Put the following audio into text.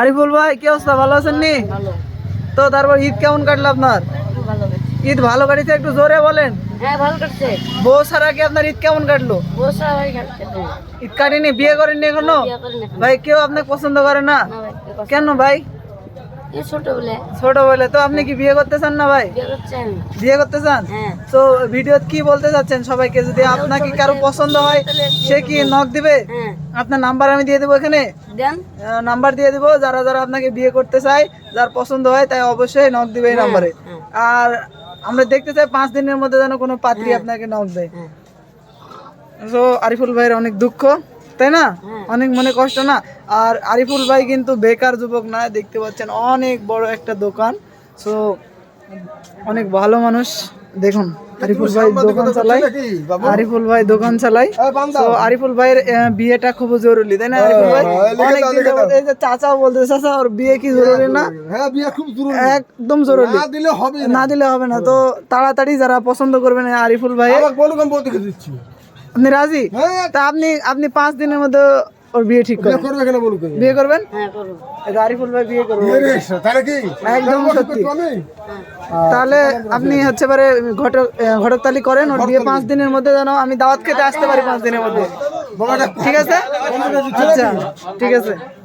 আরিফুল ভাই কি অবস্থা? ভালো আছেন নি? তো তারপর ঈদ কেমন কাটলো আপনার? ঈদ ভালো কাটিছে একটু জোরে বলেন। হ্যাঁ ভালো বউ ছাড়া কি আপনার ঈদ কেমন কাটলো? ঈদ কাটেনি বিয়ে করেননি এখনও? বিয়ে করেন এখন। ভাই কেউ আপনাকে পছন্দ করে না। কেন ভাই? ছোট বলে তো আপনি কি বিয়ে করতে চান না ভাই? বিয়ে করতে চান? হ্যাঁ। তো ভিডিও কি বলতে চাচ্ছেন সবাইকে? যদি আপনাকে কারও পছন্দ হয় সে কি নক দিবে? হ্যাঁ। আপনার নাম্বার আমি দিয়ে দেবো এখানে। নাম্বার দিয়ে দিব। যারা যারা আপনাকে বিয়ে করতে চায় যার পছন্দ হয় তাই অবশ্যই নক দিবে এই নাম্বারে হ্যাঁ। আর আমরা দেখতে চাই পাঁচ দিনের মধ্যে যেন কোনো পাত্রী হ্যাঁ। আপনাকে নক দেয়। হ্যাঁ। তো আরিফুল ভাইয়ের অনেক দুঃখ তাই না? হ্যাঁ। অনেক মনে কষ্ট না? আর আরিফুল ভাই কিন্তু বেকার যুবক না দেখতে পাচ্ছেন অনেক বড় একটা দোকান। সো অনেক ভালো মানুষ। দেখুন আরিফুল ভাই দোকান চালায়। আরিফুল ভাই দোকান চালায়। তো আরিফুল ভাইয়ের বিয়েটা খুব জরুরি তাই না আরিফুল ভাই? অনেক দিন যাবত এই যে চাচাও বলতে চাচা ওর বিয়ে কি জরুরি না? হ্যাঁ বিয়ে খুব জরুরি। একদম জরুরি। না দিলে হবে না। দিলে হবে না। তো তাড়াতাড়ি যারা পছন্দ করবেন আরিফুল ভাই আমাকে আমি বলতে দিচ্ছি। আপনি রাজি? হ্যাঁ। তা আপনি আপনি পাঁচ দিনের মধ্যে ওর বিয়ে ঠিক বিয়ে করবে কেন বলুন বিয়ে করবেন? হ্যাঁ করব। আরিফুল ভাই বিয়ে করবেন এ তাহলে কি? একদম সত্যি। আমি তাহলে আপনি হচ্ছে পারে ঘটক ঘটকতালি করেন ওর বিয়ে পাঁচ দিনের মধ্যে যেন আমি দাওয়াত খেতে আসতে পারি পাঁচ দিনের মধ্যে। ঠিক আছে? আচ্ছা ঠিক আছে।